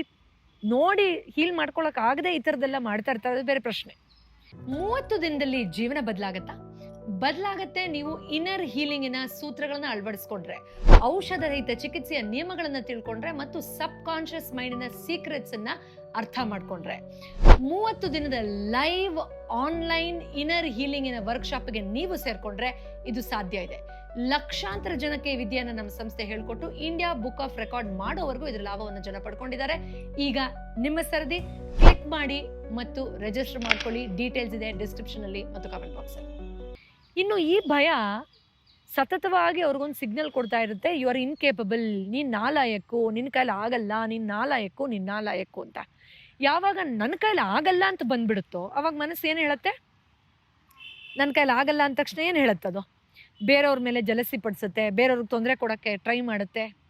ನೋಡಿ ಹೀಲ್ ಮಾಡ್ಕೊಳಕ್ ಆಗದೆ ಈ ಥರದ್ದೆಲ್ಲ ಮಾಡ್ತಾ ಇರ್ತಾರೆ ಬೇರೆ ಪ್ರಶ್ನೆ. ಮೂವತ್ತು ದಿನದಲ್ಲಿ ಜೀವನ ಬದಲಾಗತ್ತಾ? ಬದಲಾಗತ್ತೆ. ನೀವು ಇನ್ನರ್ ಹೀಲಿಂಗಿನ ಸೂತ್ರಗಳನ್ನ ಅಳವಡಿಸ್ಕೊಂಡ್ರೆ ಔಷಧ ರಹಿತ ಚಿಕಿತ್ಸೆಯ ನಿಯಮಗಳನ್ನ ತಿಳ್ಕೊಂಡ್ರೆ ಮತ್ತು ಸಬ್ ಕಾನ್ಶಿಯಸ್ ಮೈಂಡಿನ ಸೀಕ್ರೆಟ್ಸ್ ಅನ್ನ ಅರ್ಥ ಮಾಡ್ಕೊಂಡ್ರೆ. ಮೂವತ್ತು ದಿನದ ಲೈವ್ ಆನ್ಲೈನ್ ಇನ್ನರ್ ಹೀಲಿಂಗಿನ ವರ್ಕ್ಶಾಪ್ಗೆ ನೀವು ಸೇರ್ಕೊಂಡ್ರೆ ಇದು ಸಾಧ್ಯ ಇದೆ. ಲಕ್ಷಾಂತರ ಜನಕ್ಕೆ ವಿದ್ಯೆಯನ್ನು ನಮ್ಮ ಸಂಸ್ಥೆ ಹೇಳ್ಕೊಟ್ಟು ಇಂಡಿಯಾ ಬುಕ್ ಆಫ್ ರೆಕಾರ್ಡ್ ಮಾಡೋವರೆಗೂ ಇದರ ಲಾಭವನ್ನು ಜನ ಪಡ್ಕೊಂಡಿದ್ದಾರೆ. ಈಗ ನಿಮ್ಮ ಸರದಿ ಕ್ಲಿಕ್ ಮಾಡಿ ಮತ್ತು ರಿಜಿಸ್ಟರ್ ಮಾಡ್ಕೊಳ್ಳಿ. ಡೀಟೇಲ್ಸ್ ಇದೆ ಡಿಸ್ಕ್ರಿಪ್ಷನ್ ಅಲ್ಲಿ ಮತ್ತು ಕಾಮೆಂಟ್ ಬಾಕ್ಸ್ ಅಲ್ಲಿ. ಇನ್ನು ಈ ಭಯ ಸತತವಾಗಿ ಅವ್ರಿಗೊಂದು ಸಿಗ್ನಲ್ ಕೊಡ್ತಾ ಇರುತ್ತೆ. ಯು ಆರ್ ಇನ್ಕೇಪಬಲ್ ನೀನು ನಾಲಾಯಕ್ಕು ನಿನ್ನ ಕೈಲಿ ಆಗಲ್ಲ. ನೀನು ನಾಲಾಯಕ್ಕು ನಿನ್ನ ನಾಲಾಯಕ್ಕು ಅಂತ. ಯಾವಾಗ ನನ್ನ ಕೈಲಿ ಆಗಲ್ಲ ಅಂತ ಬಂದ್ಬಿಡುತ್ತೋ, ಅವಾಗ ಮನಸ್ಸು ಏನು ಹೇಳುತ್ತೆ? ನನ್ನ ಕೈಲಿ ಆಗಲ್ಲ ಅಂದ ತಕ್ಷಣ ಏನು ಹೇಳುತ್ತದು? ಬೇರೆಯವ್ರ ಮೇಲೆ ಜಲಸಿ ಪಡಿಸುತ್ತೆ. ಬೇರೆಯವ್ರಿಗೆ ತೊಂದರೆ ಕೊಡೋಕ್ಕೆ ಟ್ರೈ ಮಾಡುತ್ತೆ.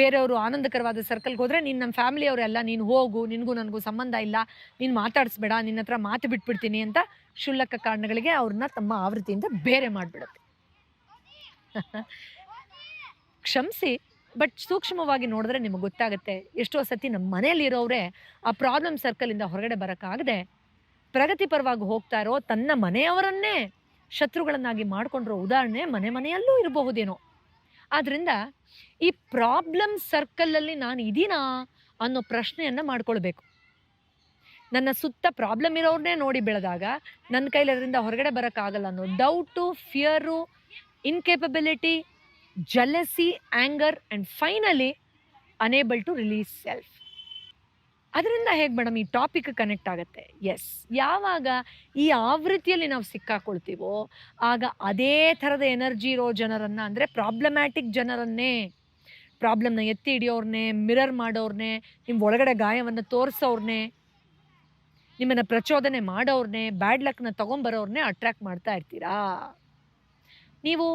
ಬೇರೆಯವರು ಆನಂದಕರವಾದ ಸರ್ಕಲ್ಗೆ ಹೋದರೆ ನೀನು ನಮ್ಮ ಫ್ಯಾಮಿಲಿಯವರೆಲ್ಲ ನೀನು ಹೋಗು, ನಿನಗೂ ನನಗೂ ಸಂಬಂಧ ಇಲ್ಲ, ನೀನು ಮಾತಾಡಿಸ್ಬೇಡ, ನಿನ್ನ ಹತ್ರ ಮಾತು ಬಿಟ್ಬಿಡ್ತೀನಿ ಅಂತ ಕ್ಷುಲ್ಲಕ ಕಾರಣಗಳಿಗೆ ಅವ್ರನ್ನ ತಮ್ಮ ಆವೃತ್ತಿಯಿಂದ ಬೇರೆ ಮಾಡಿಬಿಡುತ್ತೆ. ಕ್ಷಮಿಸಿ ಬಟ್ ಸೂಕ್ಷ್ಮವಾಗಿ ನೋಡಿದ್ರೆ ನಿಮಗೆ ಗೊತ್ತಾಗುತ್ತೆ, ಎಷ್ಟೋ ಸತಿ ನಮ್ಮ ಮನೆಯಲ್ಲಿರೋರೇ ಆ ಪ್ರಾಬ್ಲಮ್ ಸರ್ಕಲಿಂದ ಹೊರಗಡೆ ಬರೋಕ್ಕಾಗದೆ ಪ್ರಗತಿಪರವಾಗಿ ಹೋಗ್ತಾ ಇರೋ ತನ್ನ ಮನೆಯವರನ್ನೇ ಶತ್ರುಗಳನ್ನಾಗಿ ಮಾಡಿಕೊಂಡಿರೋ ಉದಾಹರಣೆ ಮನೆ ಮನೆಯಲ್ಲೂ ಇರಬಹುದೇನೋ. ಆದ್ದರಿಂದ ಈ ಪ್ರಾಬ್ಲಮ್ ಸರ್ಕಲಲ್ಲಿ ನಾನು ಇದೀನಾ ಅನ್ನೋ ಪ್ರಶ್ನೆಯನ್ನು ಮಾಡ್ಕೊಳ್ಬೇಕು. ನನ್ನ ಸುತ್ತ ಪ್ರಾಬ್ಲಮ್ ಇರೋರನ್ನೇ ನೋಡಿ ಬೆಳೆದಾಗ ನನ್ನ ಕೈಲಿ ಅದರಿಂದ ಹೊರಗಡೆ ಬರೋಕ್ಕಾಗಲ್ಲ ಅನ್ನೋ doubt fear incapability jealousy anger and finally unable to release self ಅದರಿಂದ ಹೇಗೆ ಮೇಡಮ್ ಈ ಟಾಪಿಕ್ ಕನೆಕ್ಟ್ ಆಗುತ್ತೆ? ಎಸ್ ಯಾವಾಗ ಈ ಆವೃತ್ತಿಯಲ್ಲಿ ನಾವು ಸಿಕ್ಕಾಕೊಳ್ತೀವೋ, ಆಗ ಅದೇ ಥರದ ಎನರ್ಜಿ ಇರೋ ಜನರನ್ನು ಅಂದರೆ ಪ್ರಾಬ್ಲಮ್ಯಾಟಿಕ್ ಜನರನ್ನೇ ಪ್ರಾಬ್ಲಮ್ನ ಎತ್ತಿ ಹಿಡಿಯೋರ್ನೇ ಮಿರರ್ ಮಾಡೋರ್ನೇ ನಿಮ್ಮ ಒಳಗಡೆ ಗಾಯವನ್ನು ತೋರಿಸೋರ್ನೇ, ನಿಮ್ಮನ್ನು ಪ್ರಚೋದನೆ ಮಾಡೋರ್ನೇ ಬ್ಯಾಡ್ ಲಕ್ನ ತೊಗೊಂಬರೋರ್ನೇ ಅಟ್ರ್ಯಾಕ್ಟ್ ಮಾಡ್ತಾ ಇರ್ತೀರಾ? ನೀವು,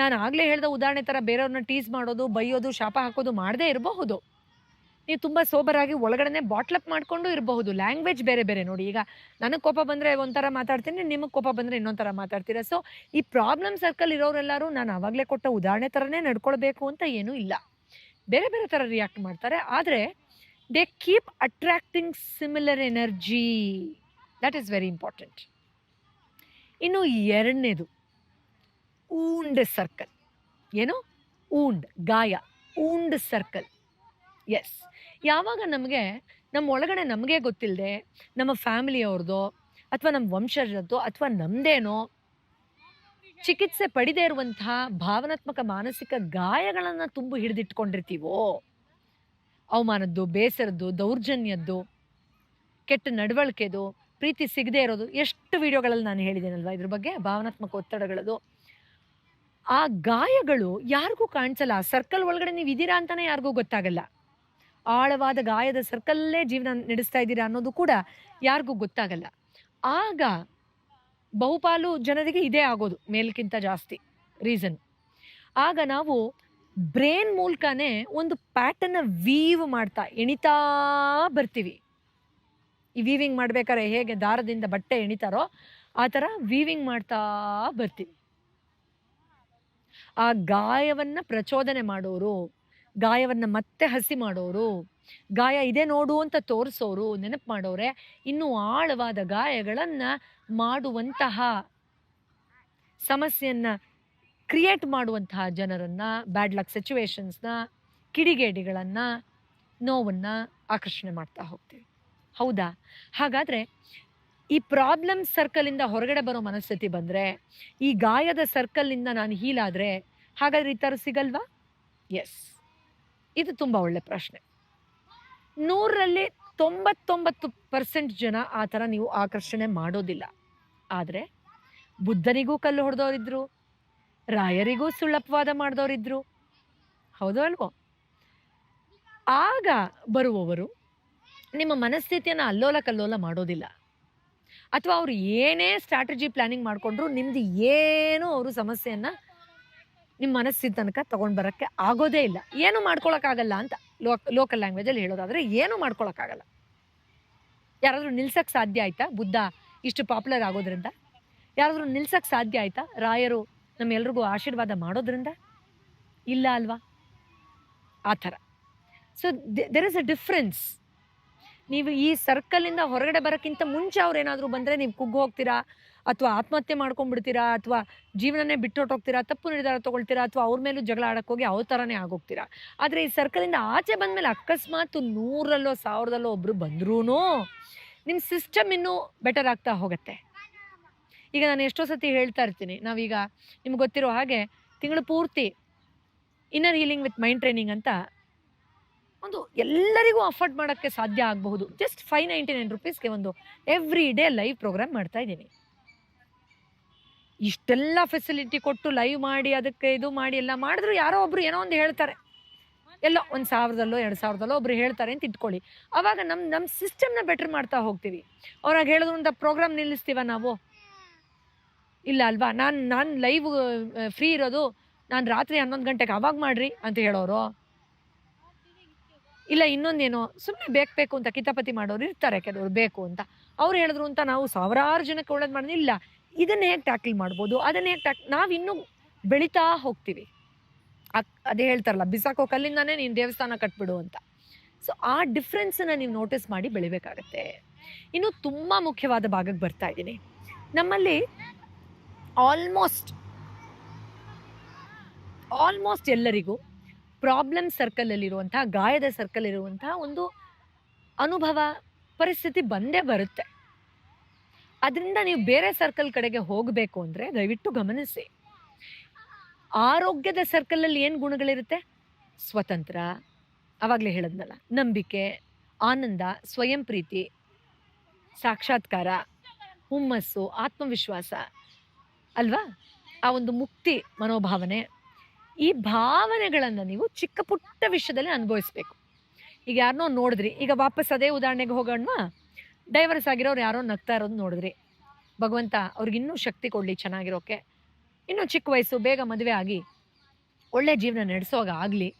ನಾನು ಆಗಲೇ ಹೇಳಿದ ಉದಾಹರಣೆ ಥರ ಬೇರೆಯವ್ರನ್ನ ಟೀಸ್ ಮಾಡೋದು, ಬೈಯೋದು, ಶಾಪ ಹಾಕೋದು ಮಾಡದೇ ಇರಬಹುದು. ನೀವು ತುಂಬ ಸೋಬರಾಗಿ ಒಳಗಡೆ ಬಾಟ್ಲಪ್ ಮಾಡಿಕೊಂಡು ಇರಬಹುದು. ಲ್ಯಾಂಗ್ವೇಜ್ ಬೇರೆ ಬೇರೆ ನೋಡಿ. ಈಗ ನನಗೆ ಕೋಪ ಬಂದರೆ ಒಂಥರ ಮಾತಾಡ್ತೀನಿ, ನಿಮಗೆ ಕೋಪ ಬಂದರೆ ಇನ್ನೊಂದು ಥರ ಮಾತಾಡ್ತೀರಾ? ಸೊ ಈ ಪ್ರಾಬ್ಲಮ್ ಸರ್ಕಲ್ ಇರೋರೆಲ್ಲರೂ ನಾನು ಆವಾಗಲೇ ಕೊಟ್ಟ ಉದಾಹರಣೆ ಥರನೇ ನಡ್ಕೊಳ್ಬೇಕು ಅಂತ ಏನೂ ಇಲ್ಲ. ಬೇರೆ ಬೇರೆ ಥರ ರಿಯಾಕ್ಟ್ ಮಾಡ್ತಾರೆ. ಆದರೆ they keep attracting similar energy that is very important ಇನ್ನು ಎರಡನೇದು, ಊಂಡ್ ಸರ್ಕಲ್ ಏನು? ಊಂಡ್, ಗಾಯ. ಊಂಡ್ ಸರ್ಕಲ್ ಎಸ್ ಯಾವಾಗ ನಮಗೆ ನಮ್ಮ ಒಳಗಡೆ ನಮಗೆ ಗೊತ್ತಿಲ್ಲದೆ ನಮ್ಮ ಫ್ಯಾಮಿಲಿಯವ್ರದ್ದೋ ಅಥವಾ ನಮ್ಮ ವಂಶಜದ್ದು, ಅಥವಾ ನಮ್ಮದೇನೋ ಚಿಕಿತ್ಸೆ ಪಡಿದೇ ಇರುವಂತಹ ಭಾವನಾತ್ಮಕ ಮಾನಸಿಕ ಗಾಯಗಳನ್ನು ತುಂಬು ಹಿಡಿದಿಟ್ಕೊಂಡಿರ್ತೀವೋ, ಅವಮಾನದ್ದು, ಬೇಸರದ್ದು, ದೌರ್ಜನ್ಯದ್ದು, ಕೆಟ್ಟ ನಡವಳಿಕೆದು, ಪ್ರೀತಿ ಸಿಗದೇ ಇರೋದು, ಎಷ್ಟು ವಿಡಿಯೋಗಳಲ್ಲಿ ನಾನು ಹೇಳಿದ್ದೇನಲ್ವಾ ಇದ್ರ ಬಗ್ಗೆ, ಭಾವನಾತ್ಮಕ ಒತ್ತಡಗಳದು. ಆ ಗಾಯಗಳು ಯಾರಿಗೂ ಕಾಣಿಸಲ್ಲ ಸರ್ಕಲ್ ಒಳಗಡೆ ನೀವು ಇದ್ದೀರಾ ಅಂತಾನೆ ಯಾರಿಗೂ ಗೊತ್ತಾಗಲ್ಲ. ಆಳವಾದ ಗಾಯದ ಸರ್ಕಲ್ಲೇ ಜೀವನ ನಡೆಸ್ತಾ ಇದ್ದೀರಾ ಅನ್ನೋದು ಕೂಡ ಯಾರಿಗೂ ಗೊತ್ತಾಗಲ್ಲ. ಆಗ ಬಹುಪಾಲು ಜನರಿಗೆ ಇದೇ ಆಗೋದು, ಮೇಲ್ಕಿಂತ ಜಾಸ್ತಿ ರೀಸನ್ ಆಗ ನಾವು ಬ್ರೇನ್ ಮೂಲಕನೇ ಒಂದು ಪ್ಯಾಟರ್ನ ವೀವ್ ಮಾಡ್ತಾ ಎಣಿತಾ ಬರ್ತೀವಿ. ಈ ವೀವಿಂಗ್ ಮಾಡ್ಬೇಕಾದ್ರೆ ಹೇಗೆ ದಾರದಿಂದ ಬಟ್ಟೆ ಎಣಿತಾರೋ ಆ ಥರ ವೀವಿಂಗ್ ಮಾಡ್ತಾ ಬರ್ತೀವಿ. ಆ ಗಾಯವನ್ನು ಪ್ರಚೋದನೆ ಮಾಡೋರು ಗಾಯವನ್ನ ಮತ್ತೆ ಹಸಿ ಮಾಡೋರು, ಗಾಯ ಇದೆ ನೋಡು ಅಂತ ತೋರಿಸೋರು, ನೆನಪು ಮಾಡೋರೆ, ಇನ್ನೂ ಆಳವಾದ ಗಾಯಗಳನ್ನು ಮಾಡುವಂತಹ ಸಮಸ್ಯೆಯನ್ನು ಕ್ರಿಯೇಟ್ ಮಾಡುವಂತಹ ಜನರನ್ನು ಬ್ಯಾಡ್ ಲಕ್ ಸಿಚುವೇಶನ್ಸ್ನ ಕಿಡಿಗೇಡಿಗಳನ್ನು, ನೋವನ್ನು ಆಕರ್ಷಣೆ ಮಾಡ್ತಾ ಹೋಗ್ತೀವಿ. ಹೌದಾ? ಹಾಗಾದರೆ ಈ ಪ್ರಾಬ್ಲಮ್ ಸರ್ಕಲಿಂದ ಹೊರಗಡೆ ಬರೋ ಮನಸ್ಥಿತಿ ಬಂದರೆ, ಈ ಗಾಯದ ಸರ್ಕಲ್ನಿಂದ ನಾನು ಹೀಲಾದರೆ ಹಾಗಾದರೆ ಈ ಥರ ಸಿಗಲ್ವಾ? ಎಸ್ ಇದು ತುಂಬ ಒಳ್ಳೆ ಪ್ರಶ್ನೆ. ನೂರರಲ್ಲಿ ತೊಂಬತ್ತೊಂಬತ್ತು ಪರ್ಸೆಂಟ್ ಜನ ಆ ಥರ ನೀವು ಆಕರ್ಷಣೆ ಮಾಡೋದಿಲ್ಲ. ಆದರೆ ಬುದ್ಧನಿಗೂ ಕಲ್ಲು ಹೊಡೆದವರಿದ್ರು ರಾಯರಿಗೂ ಸುಳ್ಳಪವಾದ ಮಾಡಿದವರಿದ್ದರು ಹೌದು ಅಲ್ವೋ? ಆಗ ಬರುವವರು ನಿಮ್ಮ ಮನಸ್ಥಿತಿಯನ್ನು ಅಲ್ಲೋಲ ಕಲ್ಲೋಲ ಮಾಡೋದಿಲ್ಲ. ಅಥವಾ ಅವರು ಏನೇ ಸ್ಟ್ರಾಟಜಿ ಪ್ಲಾನಿಂಗ್ ಮಾಡಿಕೊಂಡ್ರು ನಿಮ್ದು ಏನೂ ಅವರು ಸಮಸ್ಯೆಯನ್ನು ನಿಮ್ಮ ಮನಸ್ಸಿನ ತನಕ ತೊಗೊಂಡು ಬರೋಕ್ಕೆ ಆಗೋದೇ ಇಲ್ಲ. ಏನು ಮಾಡ್ಕೊಳಕ್ಕಾಗಲ್ಲ ಅಂತ ಲೋಕ್ ಲೋಕಲ್ ಲ್ಯಾಂಗ್ವೇಜಲ್ಲಿ ಹೇಳೋದಾದರೆ ಏನೂ ಮಾಡ್ಕೊಳಕ್ಕಾಗಲ್ಲ. ಯಾರಾದರೂ ನಿಲ್ಸಕ್ಕೆ ಸಾಧ್ಯ ಆಯ್ತಾ ಬುದ್ಧ ಇಷ್ಟು ಪಾಪ್ಯುಲರ್ ಆಗೋದ್ರಿಂದ? ಯಾರಾದರೂ ನಿಲ್ಸಕ್ಕೆ ಸಾಧ್ಯ ಆಯ್ತಾ ರಾಯರು ನಮ್ಮೆಲ್ರಿಗೂ ಆಶೀರ್ವಾದ ಮಾಡೋದ್ರಿಂದ? ಇಲ್ಲ ಅಲ್ವಾ? ಆ ಥರ. So there is a difference ನೀವು ಈ ಸರ್ಕಲಿಂದ ಹೊರಗಡೆ ಬರೋಕ್ಕಿಂತ ಮುಂಚೆ ಅವ್ರು ಏನಾದರೂ ಬಂದರೆ ನೀವು ಕುಗ್ಗು ಹೋಗ್ತೀರಾ? ಅಥವಾ ಆತ್ಮಹತ್ಯೆ ಮಾಡ್ಕೊಂಡ್ಬಿಡ್ತೀರಾ, ಅಥವಾ ಜೀವನನೇ ಬಿಟ್ಟೊಟ್ಟೋಗ್ತೀರಾ ತಪ್ಪು ನಿರ್ಧಾರ ತೊಗೊಳ್ತೀರಾ, ಅಥವಾ ಅವ್ರ ಮೇಲೂ ಜಗಳ ಆಡಕ್ಕೆ ಹೋಗಿ ಅವ್ರ ಥರನೇ ಆಗೋಗ್ತೀರಾ? ಆದರೆ ಈ ಸರ್ಕಲಿಂದ ಆಚೆ ಬಂದ ಮೇಲೆ ಅಕಸ್ಮಾತ್ ನೂರಲ್ಲೋ, ಸಾವಿರದಲ್ಲೋ ಒಬ್ಬರು ಬಂದ್ರೂ ನಿಮ್ಮ ಸಿಸ್ಟಮ್ ಇನ್ನೂ ಬೆಟರ್ ಆಗ್ತಾ ಹೋಗುತ್ತೆ. ಈಗ ನಾನು ಎಷ್ಟೋ ಸತಿ ಹೇಳ್ತಾ ಇರ್ತೀನಿ, ನಾವೀಗ ನಿಮ್ಗೆ ಗೊತ್ತಿರೋ ಹಾಗೆ ತಿಂಗಳು ಪೂರ್ತಿ inner healing with mind training ಅಂತ ಒಂದು ಎಲ್ಲರಿಗೂ ಅಫೋರ್ಡ್ ಮಾಡೋಕ್ಕೆ ಸಾಧ್ಯ ಆಗಬಹುದು. ಜಸ್ಟ್ ಫೈವ್ ನೈಂಟಿ ನೈನ್ ರುಪೀಸ್ಗೆ ಒಂದು ಎವ್ರಿ ಡೇ ಲೈವ್ ಪ್ರೋಗ್ರಾಮ್ ಮಾಡ್ತಾ ಇದ್ದೀನಿ. ಇಷ್ಟೆಲ್ಲ ಫೆಸಿಲಿಟಿ ಕೊಟ್ಟು ಲೈವ್ ಮಾಡಿ, ಅದಕ್ಕೆ ಇದು ಮಾಡಿ, ಎಲ್ಲ ಮಾಡಿದ್ರು ಯಾರೋ ಒಬ್ರು ಏನೋ ಒಂದು ಹೇಳ್ತಾರೆ. ಎಲ್ಲೋ ಒಂದು ಸಾವಿರದಲ್ಲೋ, ಎರಡು ಸಾವಿರದಲ್ಲೋ ಒಬ್ರು ಹೇಳ್ತಾರೆ ಅಂತ ಇಟ್ಕೊಳ್ಳಿ. ಅವಾಗ ನಮ್ಮ ನಮ್ಮ ಸಿಸ್ಟಮ್ನ ಬೆಟರ್ ಮಾಡ್ತಾ ಹೋಗ್ತೀವಿ. ಅವ್ರಾಗ ಹೇಳಿದ್ರು ಅಂತ ಪ್ರೋಗ್ರಾಮ್ ನಿಲ್ಲಿಸ್ತೀವ ನಾವು? ಇಲ್ಲ ಅಲ್ವಾ? ನಾನು ನಾನು ಲೈವ್ ಫ್ರೀ ಇರೋದು, ನಾನು ರಾತ್ರಿ ಹನ್ನೊಂದು ಗಂಟೆಗೆ ಅವಾಗ ಮಾಡ್ರಿ ಅಂತ ಹೇಳೋರು. ಇಲ್ಲ, ಇನ್ನೊಂದೇನೋ ಸುಮ್ಮನೆ ಬೇಕು ಬೇಕು ಅಂತ ಕಿತಾಪತಿ ಮಾಡೋರು ಇರ್ತಾರೆ ಕೆಲವರು ಬೇಕು ಅಂತ. ಅವ್ರು ಹೇಳಿದ್ರು ಅಂತ ನಾವು ಸಾವಿರಾರು ಜನಕ್ಕೆ ಒಳ್ಳೇದು ಮಾಡಿದ್ರೆ ಇಲ್ಲ ಇದನ್ನ ಹೇಗೆ ಟ್ಯಾಕಲ್ ಮಾಡ್ಬೋದು. ಅದನ್ನ ಹೇಗೆ ಟ್ಯಾಕ್ ನಾವು ಇನ್ನೂ ಬೆಳೀತಾ ಹೋಗ್ತೀವಿ. ಅದೇ ಹೇಳ್ತಾರಲ್ಲ, ಬಿಸಾಕೋ ಕಲ್ಲಿಂದಾನೇ ನೀನು ದೇವಸ್ಥಾನ ಕಟ್ಬಿಡು ಅಂತ. ಸೊ ಆ ಡಿಫ್ರೆನ್ಸನ್ನು ನೀವು ನೋಟಿಸ್ ಮಾಡಿ ಬೆಳಿಬೇಕಾಗತ್ತೆ. ಇನ್ನು ತುಂಬ ಮುಖ್ಯವಾದ ಭಾಗಕ್ಕೆ ಬರ್ತಾ ಇದ್ದೀನಿ. ನಮ್ಮಲ್ಲಿ ಆಲ್ಮೋಸ್ಟ್ ಆಲ್ಮೋಸ್ಟ್ ಎಲ್ಲರಿಗೂ ಪ್ರಾಬ್ಲಮ್ ಸರ್ಕಲಲ್ಲಿರುವಂತಹ ಗಾಯದ ಸರ್ಕಲ್ ಇರುವಂತಹ ಒಂದು ಅನುಭವ, ಪರಿಸ್ಥಿತಿ ಬಂದೇ ಬರುತ್ತೆ. ಅದರಿಂದ ನೀವು ಬೇರೆ ಸರ್ಕಲ್ ಕಡೆಗೆ ಹೋಗಬೇಕು ಅಂದರೆ ದಯವಿಟ್ಟು ಗಮನಿಸಿ. ಆರೋಗ್ಯದ ಸರ್ಕಲಲ್ಲಿ ಏನು ಗುಣಗಳಿರುತ್ತೆ? ಸ್ವತಂತ್ರ. ಆವಾಗಲೇ ಹೇಳಿದ್ನಲ್ಲ, ನಂಬಿಕೆ, ಆನಂದ, ಸ್ವಯಂ ಪ್ರೀತಿ, ಸಾಕ್ಷಾತ್ಕಾರ, ಹುಮ್ಮಸ್ಸು, ಆತ್ಮವಿಶ್ವಾಸ. ಅಲ್ವಾ? ಆ ಒಂದು ಮುಕ್ತಿ ಮನೋಭಾವನೆ. ಈ ಭಾವನೆಗಳನ್ನು ನೀವು ಚಿಕ್ಕ ಪುಟ್ಟ ವಿಷಯದಲ್ಲಿ ಅನುಭವಿಸ್ಬೇಕು. ಈಗ ಯಾರನ್ನೋ ನೋಡಿದ್ರಿ, ಈಗ ವಾಪಸ್ ಅದೇ ಉದಾಹರಣೆಗೆ ಹೋಗೋಣ ಡೈವರ್ಸ್ ಆಗಿರೋರು ಯಾರೋ ನಗ್ತಾ ಇರೋದು ನೋಡಿದ್ರಿ. ಭಗವಂತ ಅವ್ರಿಗಿನ್ನೂ ಶಕ್ತಿ ಕೊಡಲಿ ಚೆನ್ನಾಗಿರೋಕೆ. ಇನ್ನೂ ಚಿಕ್ಕ ವಯಸ್ಸು, ಬೇಗ ಮದುವೆ ಆಗಿ ಒಳ್ಳೆ ಜೀವನ ನಡೆಸೋವಾಗ ಆಗಲಿ,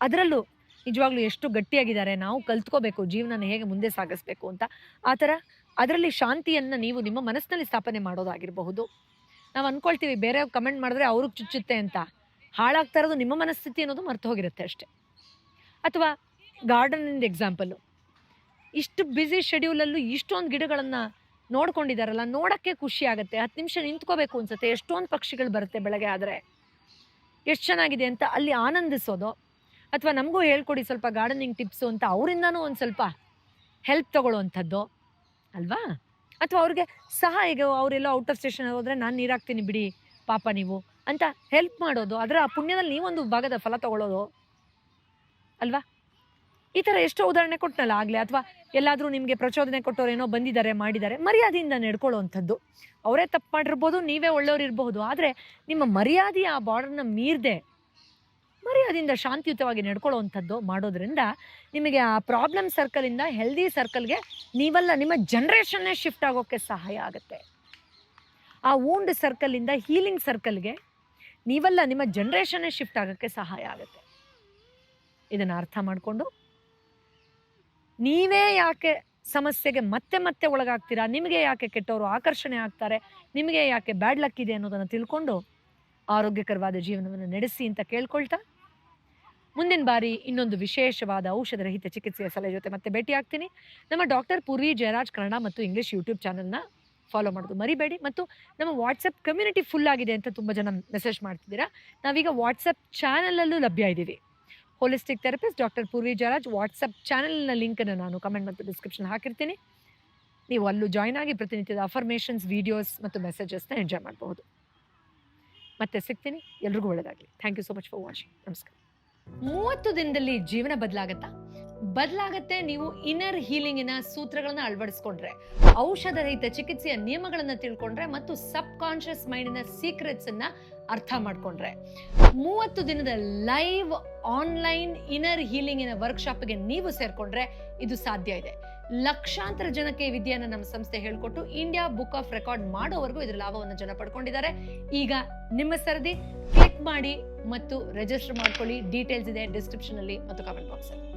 ಅದರಲ್ಲೂ ನಿಜವಾಗ್ಲೂ ಎಷ್ಟು ಗಟ್ಟಿಯಾಗಿದ್ದಾರೆ, ನಾವು ಕಲ್ತ್ಕೋಬೇಕು, ಜೀವನನ ಹೇಗೆ ಮುಂದೆ ಸಾಗಿಸ್ಬೇಕು ಅಂತ. ಆ ಥರ ಅದರಲ್ಲಿ ಶಾಂತಿಯನ್ನು ನೀವು ನಿಮ್ಮ ಮನಸ್ಸಿನಲ್ಲಿ ಸ್ಥಾಪನೆ ಮಾಡೋದಾಗಿರಬಹುದು. ನಾವು ಅಂದ್ಕೊಳ್ತೀವಿ ಬೇರೆ ಕಮೆಂಟ್ ಮಾಡಿದ್ರೆ ಅವ್ರಿಗೆ ಚುಚ್ಚುತ್ತೆ ಅಂತ. ಹಾಳಾಗ್ತಾ ಇರೋದು ನಿಮ್ಮ ಮನಸ್ಥಿತಿ ಅನ್ನೋದು ಮರ್ತು ಹೋಗಿರುತ್ತೆ ಅಷ್ಟೆ. ಅಥವಾ ಗಾರ್ಡನಿಂದ ಎಕ್ಸಾಂಪಲ್ಲು ಇಷ್ಟು ಬ್ಯುಸಿ ಶೆಡ್ಯೂಲಲ್ಲೂ ಇಷ್ಟೊಂದು ಗಿಡಗಳನ್ನು ನೋಡ್ಕೊಂಡಿದ್ದಾರಲ್ಲ ನೋಡೋಕ್ಕೆ ಖುಷಿ ಆಗುತ್ತೆ. ಹತ್ತು ನಿಮಿಷ ನಿಂತ್ಕೋಬೇಕು ಅನ್ಸುತ್ತೆ. ಎಷ್ಟೊಂದು ಪಕ್ಷಿಗಳು ಬರುತ್ತೆ ಬೆಳಗ್ಗೆ ಆದರೆ. ಎಷ್ಟು ಚೆನ್ನಾಗಿದೆ ಅಂತ ಅಲ್ಲಿ ಆನಂದಿಸೋದು. ಅಥವಾ ನಮಗೂ ಹೇಳ್ಕೊಡಿ ಸ್ವಲ್ಪ ಗಾರ್ಡನಿಂಗ್ ಟಿಪ್ಸು ಅಂತ ಅವರಿಂದನೂ ಒಂದು ಸ್ವಲ್ಪ ಹೆಲ್ಪ್ ತಗೊಳ್ಳುವಂಥದ್ದು. ಅಲ್ವಾ? ಅಥವಾ ಅವ್ರಿಗೆ ಸಹ ಈಗ ಅವರೆಲ್ಲ ಔಟ್ ಆಫ್ ಸ್ಟೇಷನ್ ಹೋದರೆ ನಾನು ನೀರಾಗ್ತೀನಿ ಬಿಡಿ, ಪಾಪ ನೀವು ಅಂತ ಹೆಲ್ಪ್ ಮಾಡೋದು. ಅದರ ಪುಣ್ಯದಲ್ಲಿ ನೀವೊಂದು ಭಾಗದ ಫಲ ತಗೊಳ್ಳೋದು. ಅಲ್ವಾ? ಈ ಥರ ಎಷ್ಟೋ ಉದಾಹರಣೆ ಕೊಟ್ಟನಲ್ಲ ಆಗಲೇ, ಅಥವಾ ಎಲ್ಲಾದರೂ ನಿಮಗೆ ಪ್ರಚೋದನೆ ಕೊಟ್ಟವ್ರು ಏನೋ ಬಂದಿದ್ದಾರೆ, ಮಾಡಿದ್ದಾರೆ, ಮರ್ಯಾದೆಯಿಂದ ನಡ್ಕೊಳ್ಳೋವಂಥದ್ದು. ಅವರೇ ತಪ್ಪು ಮಾಡಿರ್ಬೋದು, ನೀವೇ ಒಳ್ಳೆಯವ್ರು ಇರಬಹುದು, ಆದರೆ ನಿಮ್ಮ ಮರ್ಯಾದೆ ಆ ಬಾರ್ಡರ್ನ ಮೀರದೆ ಮರ್ಯಾದೆಯಿಂದ ಶಾಂತಿಯುತವಾಗಿ ನಡ್ಕೊಳ್ಳೋವಂಥದ್ದು ಮಾಡೋದ್ರಿಂದ ನಿಮಗೆ ಆ ಪ್ರಾಬ್ಲಮ್ ಸರ್ಕಲಿಂದ ಹೆಲ್ದಿ ಸರ್ಕಲ್ಗೆ ನೀವಲ್ಲ ನಿಮ್ಮ ಜನ್ರೇಷನ್ನೇ ಶಿಫ್ಟ್ ಆಗೋಕ್ಕೆ ಸಹಾಯ ಆಗುತ್ತೆ. ಆ ವೂಂಡ್ ಸರ್ಕಲಿಂದ ಹೀಲಿಂಗ್ ಸರ್ಕಲ್ಗೆ ನೀವಲ್ಲ ನಿಮ್ಮ ಜನ್ರೇಷನ್ನೇ ಶಿಫ್ಟ್ ಆಗೋಕ್ಕೆ ಸಹಾಯ ಆಗುತ್ತೆ. ಇದನ್ನು ಅರ್ಥ ಮಾಡಿಕೊಂಡು ನೀವೇ ಯಾಕೆ ಸಮಸ್ಯೆಗೆ ಮತ್ತೆ ಮತ್ತೆ ಒಳಗಾಗ್ತೀರಾ? ನಿಮಗೆ ಯಾಕೆ ಕೆಟ್ಟವರು ಆಕರ್ಷಣೆ ಆಗ್ತಾರೆ? ನಿಮಗೆ ಯಾಕೆ ಬ್ಯಾಡ್ ಲಕ್ ಇದೆ ಅನ್ನೋದನ್ನು ತಿಳ್ಕೊಂಡು ಆರೋಗ್ಯಕರವಾದ ಜೀವನವನ್ನು ನಡೆಸಿ ಅಂತ ಕೇಳ್ಕೊಳ್ತಾ ಮುಂದಿನ ಬಾರಿ ಇನ್ನೊಂದು ವಿಶೇಷವಾದ ಔಷಧರಹಿತ ಚಿಕಿತ್ಸೆಯ ಸಲಹೆ ಜೊತೆ ಮತ್ತೆ ಭೇಟಿ ಆಗ್ತೀನಿ ನಮ್ಮ ಡಾಕ್ಟರ್ ಪೂರ್ವಿ ಜಯರಾಜ್ ಕನ್ನಡ ಮತ್ತು ಇಂಗ್ಲೀಷ್ ಯೂಟ್ಯೂಬ್ ಚಾನಲ್ನ ಫಾಲೋ ಮಾಡೋದು ಮರಿಬೇಡಿ ಮತ್ತು ನಮ್ಮ ವಾಟ್ಸಪ್ ಕಮ್ಯುನಿಟಿ ಫುಲ್ ಆಗಿದೆ ಅಂತ ತುಂಬ ಜನ ಮೆಸೇಜ್ ಮಾಡ್ತಿದ್ದೀರಾ. ನಾವೀಗ ವಾಟ್ಸಪ್ ಚಾನಲಲ್ಲೂ ಲಭ್ಯ ಇದ್ದೀವಿ. Holistic therapist doctor Purvi Jayaraj WhatsApp ಚಾನಲ್ನ ಲಿಂಕನ್ನು ನಾನು ಕಮೆಂಟ್ ಮತ್ತು ಡಿಸ್ಕ್ರಿಪ್ಷನ್ ಹಾಕಿರ್ತೀನಿ. ನೀವು ಅಲ್ಲೂ ಜಾಯ್ನ್ ಆಗಿ ಪ್ರತಿನಿತ್ಯದ ಅಫರ್ಮೇಷನ್ಸ್ ವೀಡಿಯೋಸ್ ಮತ್ತು ಮೆಸೇಜಸ್ನ ಎಂಜಾಯ್ ಮಾಡಬಹುದು. ಮತ್ತೆ ಸಿಗ್ತೀನಿ. ಎಲ್ರಿಗೂ ಒಳ್ಳೆಯದಾಗಲಿ thank you so much for watching ನಮಸ್ಕಾರ. ಮೂವತ್ತು ದಿನದಲ್ಲಿ ಜೀವನ ಬದಲಾಗತ್ತಾ? ಬದಲಾಗತ್ತೆ ನೀವು ಇನ್ನರ್ ಹೀಲಿಂಗಿನ ಸೂತ್ರಗಳನ್ನ ಅಳವಡಿಸ್ಕೊಂಡ್ರೆ ಔಷಧ ರಹಿತ ಚಿಕಿತ್ಸೆಯ ನಿಯಮಗಳನ್ನ ತಿಳ್ಕೊಂಡ್ರೆ ಮತ್ತು ಸಬ್ ಕಾನ್ಷಿಯಸ್ ಮೈಂಡಿನ ಸೀಕ್ರೆಟ್ಸ್ ಅನ್ನ ಅರ್ಥ ಮಾಡ್ಕೊಂಡ್ರೆ. ಮೂವತ್ತು ದಿನದ ಲೈವ್ ಆನ್ಲೈನ್ ಇನ್ನರ್ ಹೀಲಿಂಗಿನ ವರ್ಕ್ಶಾಪ್ಗೆ ನೀವು ಸೇರ್ಕೊಂಡ್ರೆ ಇದು ಸಾಧ್ಯ ಇದೆ. ಲಕ್ಷಾಂತರ ಜನಕ್ಕೆ ವಿದ್ಯೆಯನ್ನ ನಮ್ಮ ಸಂಸ್ಥೆ ಹೇಳ್ಕೊಟ್ಟು ಇಂಡಿಯಾ ಬುಕ್ ಆಫ್ ರೆಕಾರ್ಡ್ ಮಾಡೋವರೆಗೂ ಇದರ ಲಾಭವನ್ನು ಜನ ಪಡ್ಕೊಂಡಿದ್ದಾರೆ. ಈಗ ನಿಮ್ಮ ಸರದಿ ಕ್ಲಿಕ್ ಮಾಡಿ ಮತ್ತು ರಿಜಿಸ್ಟರ್ ಮಾಡ್ಕೊಳ್ಳಿ. ಡೀಟೇಲ್ಸ್ ಇದೆ ಡಿಸ್ಕ್ರಿಪ್ಷನ್ ಅಲ್ಲಿ ಮತ್ತು ಕಾಮೆಂಟ್ ಬಾಕ್ಸ್ ಅಲ್ಲಿ